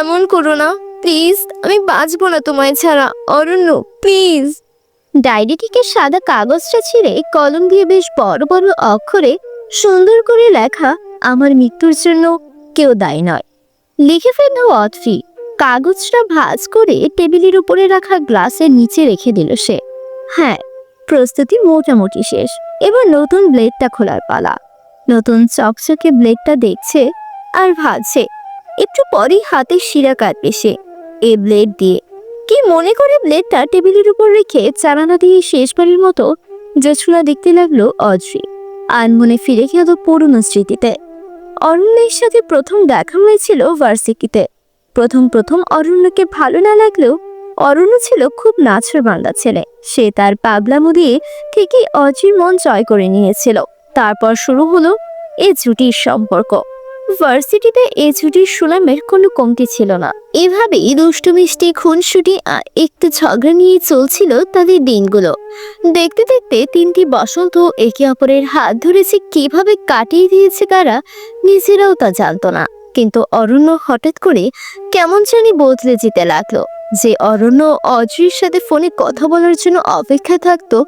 এমন করো না। প্লিজ, আমি বাঁচবো না তোমায় ছাড়া। অরণ্য প্লিজ। ডায়েরিটিকে সাদা কাগজটা ছিঁড়ে কলম দিয়ে বেশ বড় বড় অক্ষরে সুন্দর করে লেখা, আমার মৃত্যুর জন্য কেউ দায়ী নয়। লিখে ফেলল অথ্রি কাগজটা ভাঁজ করে টেবিলের উপরে রাখা গ্লাসের নিচে রেখে দিল সে। হ্যাঁ প্রস্তুতি মোটামুটি শেষ। এবার নতুন ব্লেডটা খোলার পালা। নতুন চকচকে ব্লেডটা দেখছে আর ভাবছে একটু পরেই হাতের শিরা কাটবে সে। এ ব্লেড দিয়ে। কি মনে করে ব্লেডটা টেবিলের উপর রেখে চালানা দিয়ে শেষবারের মতো জোছনা দেখতে লাগল অদ্রি। আর মনে ফিরে গেল পুরনো স্মৃতিতে। অরণ্যের সাথে প্রথম দেখা হয়েছিল ভার্সিটিতে প্রথম প্রথম অরণ্যকে ভালো না লাগলেও অরণ্য ছিল খুব নাছর বান্দা ছেলে। সে তার পাগলামো দিয়ে ঠিকই অজির মন জয় করে নিয়েছিল। তারপর শুরু হলো এ জুটির সম্পর্ক। ভার্সিটিতে এ ছুটির সুনামের কোনো কমতি ছিল না। এভাবেই দুষ্টু, মিষ্টি, খুনসুটি আর একটু ঝগড়া নিয়ে চলছিল তাদের দিনগুলো। দেখতে দেখতে তিনটি বসন্ত একে অপরের হাত ধরেছে কীভাবে কাটিয়ে দিয়েছে কারা নিজেরাও তা জানতো না। কিন্তু অরণ্য হঠাৎ করে কেমন জানি বদলে যেতে লাগল। যে অরণ্য অজয়ের সাথে ফোনে কথা বলার জন্য অপেক্ষা থাকতো,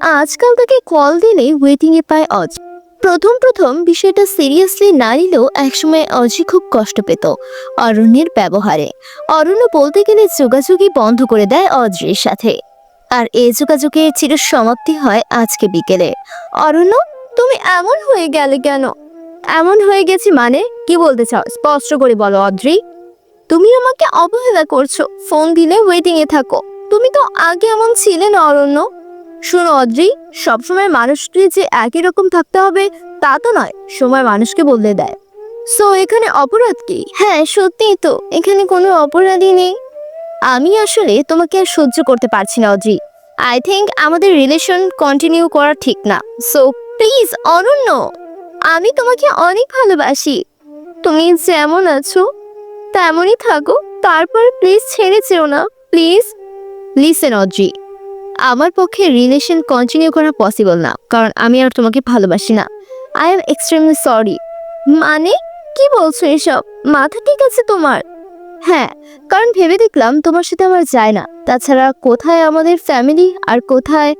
আজকাল তাকে কল দিলে ওয়েটিংয়ে পায় অজ প্রথম প্রথম বিষয়টা সিরিয়াসলি না নিলেও একসময় অজি খুব কষ্ট পেত অরণ্যের ব্যবহারে। অরণ্য বলতে গেলে যোগাযোগই বন্ধ করে দেয় অজ্রির সাথে। আর এই যোগাযোগের চির সমাপ্তি হয় আজকে বিকেলে। অরণ্য, তুমি এমন হয়ে গেলে কেন? এমন হয়ে গেছি মানে? কি বলতে চাও? স্পষ্ট করে বলো অদ্রি তুমি আমাকে অবহেলা করছ। ফোন দিলে ওয়েটিং এ থাকো। তুমি তো আগে এমন ছিলে না, অরণ্য। শোনো অদ্রি সবসময় মানুষকে যে একই রকম থাকতে হবে তা তো নয় সময় মানুষকে বদলে দেয়। সো এখানে অপরাধ কি? হ্যাঁ সত্যিই তো এখানে কোনো অপরাধই নেই। আমি আসলে তোমাকে আর সহ্য করতে পারছি না অদ্রি আই থিঙ্ক আমাদের রিলেশন কন্টিনিউ করা ঠিক না। সো প্লিজ অনন্য! আমি তোমাকে অনেক ভালোবাসি। তুমি যেমন আছো তেমনই থাকো তারপর প্লিজ ছেড়ে চেও না প্লিজ লিসেন অদ্রি আমার পক্ষে রিলেশন কন্টিনিউ করা পসিবল না, কারণ আমি আর তোমাকে ভালোবাসি না। আই এম এক্সট্রিমলি সরি মানে? কি বলছো এসব? মাথা ঠিক আছে তোমার? হ্যাঁ কারণ ভেবে দেখলাম তোমার সাথে আমার যায় না। তাছাড়া কোথায় আমাদের ফ্যামিলি আর কোথায়?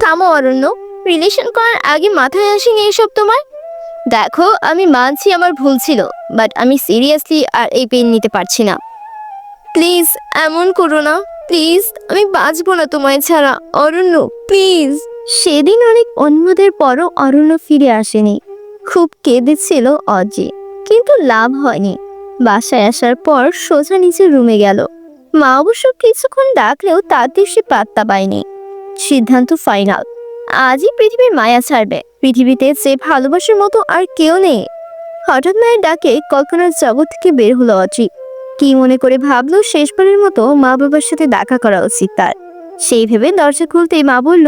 থামো অরণ্য রিলেশন করার আগে মাথায় আসেনি এসব তোমার? দেখো, আমি মানছি আমার ভুল ছিল বাট আমি সিরিয়াসলি আর এই পেন নিতে পারছি না। প্লিজ এমন করো না। প্লিজ, আমি বাঁচবো না তোমায় ছাড়া। অরণ্য প্লিজ। সেদিন অনেক অন্যদের পরও অরণ্য ফিরে আসেনি। খুব কেঁদেছিল অজি, কিন্তু লাভ হয়নি। বাসায় আসার পর সোজা নিচে রুমে গেল। মা অবশ্য কিছুক্ষণ ডাকলেও তাতে সে পাত্তা পায়নি। সিদ্ধান্ত ফাইনাল। আজই পৃথিবীর মায়া ছাড়বে। পৃথিবীতে যে ভালোবাসার মতো আর কেউ নেই। হঠাৎ মায়ের ডাকে কল্পনার জগৎ থেকে বের হলো অজি। কি মনে করে ভাবলো শেষবারের মতো মা বাবার সাথে দেখা করা উচিত তার। সেই ভেবে দরজা খুলতেই মা বলল,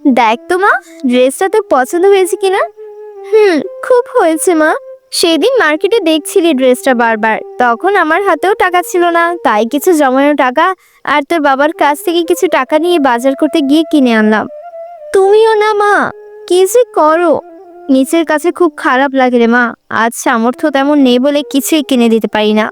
দেখ তো মা, ড্রেসটা তোর পছন্দ হয়েছে কিনা? হুম, খুব হয়েছে মা। সেদিন মার্কেটে দেখছিলি ড্রেসটা বারবার। তখন আমার হাতেও টাকা ছিল না, তাই কিছু জমানো টাকা আর তোর বাবার কাছ থেকে কিছু টাকা নিয়ে বাজার করতে গিয়ে কিনে আনলাম। তুমিও না মা, কি যে করো? নিচের কাছে খুব খারাপ লাগে রে মা। আজ সামর্থ্য তেমন নেই বলে কিছুই কিনে দিতে পারি না।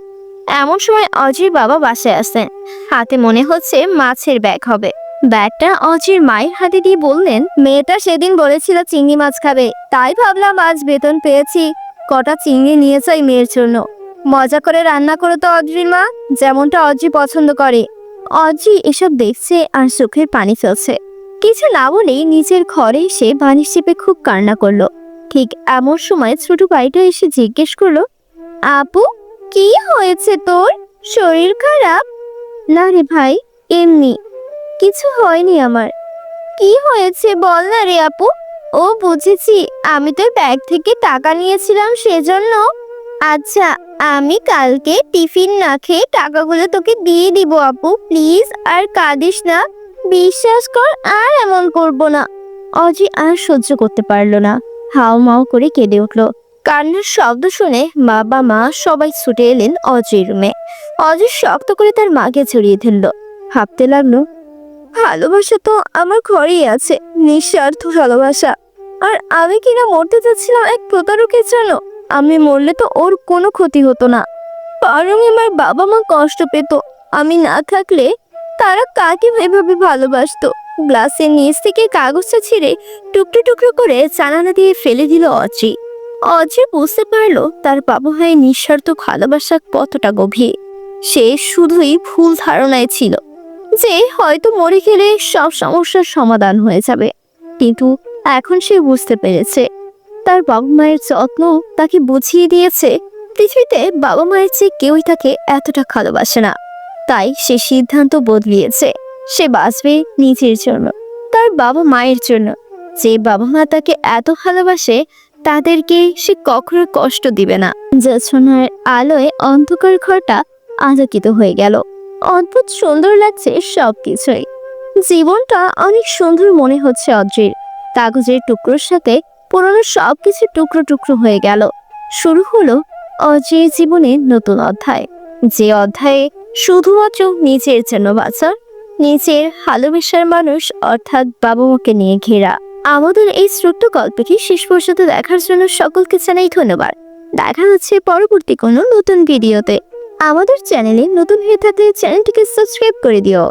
এমন সময় অজির বাবা বাসায় আসেন। হাতে মনে হচ্ছে মাছের ব্যাগ হবে। ব্যাগটা অজির মায়ের হাতে দিয়ে বললেন, মেয়েটা সেদিন বলেছিল চিংড়ি মাছ খাবে, তাই ভাবলাম আজ বেতন পেয়েছি। কটা চিংড়ি নিয়ে যাই মেয়ের জন্য। মজা করে রান্না করো তো অদ্রির মা, যেমনটা অজি পছন্দ করে। অজি এসব দেখছে আর চোখের পানি ফেলছে। কিছু না বলেই নিজের ঘরে এসে বানিশ চেপে খুব কান্না করল। ঠিক এমন সময় ছোট ভাইটা এসে জিজ্ঞেস করল, আপু কি হয়েছে তোর? শরীর খারাপ? না রে ভাই, এমনি। কিছু হয়নি আমার। কি হয়েছে বল না রে আপু। ও বুঝেছি, আমি তোর ব্যাগ থেকে টাকা নিয়েছিলাম সেজন্য। আচ্ছা আমি কালকে টিফিন না খেয়ে টাকাগুলো তোকে দিয়ে দিব আপু, প্লিজ। আর কাঁদিস না, বিশ্বাস কর, আর এমন করব না। অজি আর সহ্য করতে পারল না। হাও মাও করে কেঁদে উঠল। কান্নার শব্দ শুনে বাবা মা সবাই ছুটে এলেন অজয়ের রুমে। অজয় শক্ত করে তার মাকে জড়িয়ে ধরল। ভাবতে লাগল, ভালোবাসা তো আমার ঘরেই আছে, নিঃস্বার্থ ভালোবাসা। আর আমি কিনা মরতে যাচ্ছিলাম এক প্রতারকের জন্য? আমি মরলে তো ওর কোনো ক্ষতি হতো না। বরং আমার বাবা মা কষ্ট পেত। আমি না থাকলে তারা কাকে এভাবে ভালোবাসতো? গ্লাসের নিচ থেকে কাগজটা ছিঁড়ে টুকরো টুকরো করে জানালা দিয়ে ফেলে দিল অজি অজি বুঝতে পারল তার বাবা ভাইয়ের নিঃস্বার্থ ভালোবাসা কতটা গভীর। সে শুধুই ভুল ধারণায় ছিল যে হয়তো মরে গেলে সব সমস্যার সমাধান হয়ে যাবে। কিন্তু এখন সে বুঝতে পেরেছে। তার বাবা মায়ের যত্ন তাকে বুঝিয়ে দিয়েছে, পৃথিবীতে বাবা মায়ের চেয়ে কেউই তাকে এতটা ভালোবাসে না। তাই সে সিদ্ধান্ত বদলিয়েছে। সে বাঁচবে নিজের জন্য, তার বাবা মায়ের জন্য। যে বাবা মা তাকে এত ভালোবাসে তাদেরকে সে কখনো কষ্ট দিবে না। জোছনার আলোয় অন্ধকার ঘরটা আলোকিত হয়ে গেল। অদ্ভুত সুন্দর লাগছে সবকিছুই। জীবনটা অনেক সুন্দর মনে হচ্ছে অদ্রির। কাগজের টুকরোর সাথে পুরনো সবকিছু টুকরো টুকরো হয়ে গেল। শুরু হলো অজয়ের জীবনের নতুন অধ্যায়। যে অধ্যায়ে শুধুমাত্র নিজের জন্য বাঁচা নিজের ভালোবাসার মানুষ অর্থাৎ বাবা মাকে নিয়ে ঘেরা। আমাদের এই শ্রুত গল্পটি শেষ পর্যন্ত দেখার জন্য সকলকে জানাই ধন্যবাদ। দেখা হচ্ছে পরবর্তী কোনো নতুন ভিডিওতে। আমাদের চ্যানেলে নতুন হয়ে থাকলে চ্যানেলটিকে সাবস্ক্রাইব করে দিও।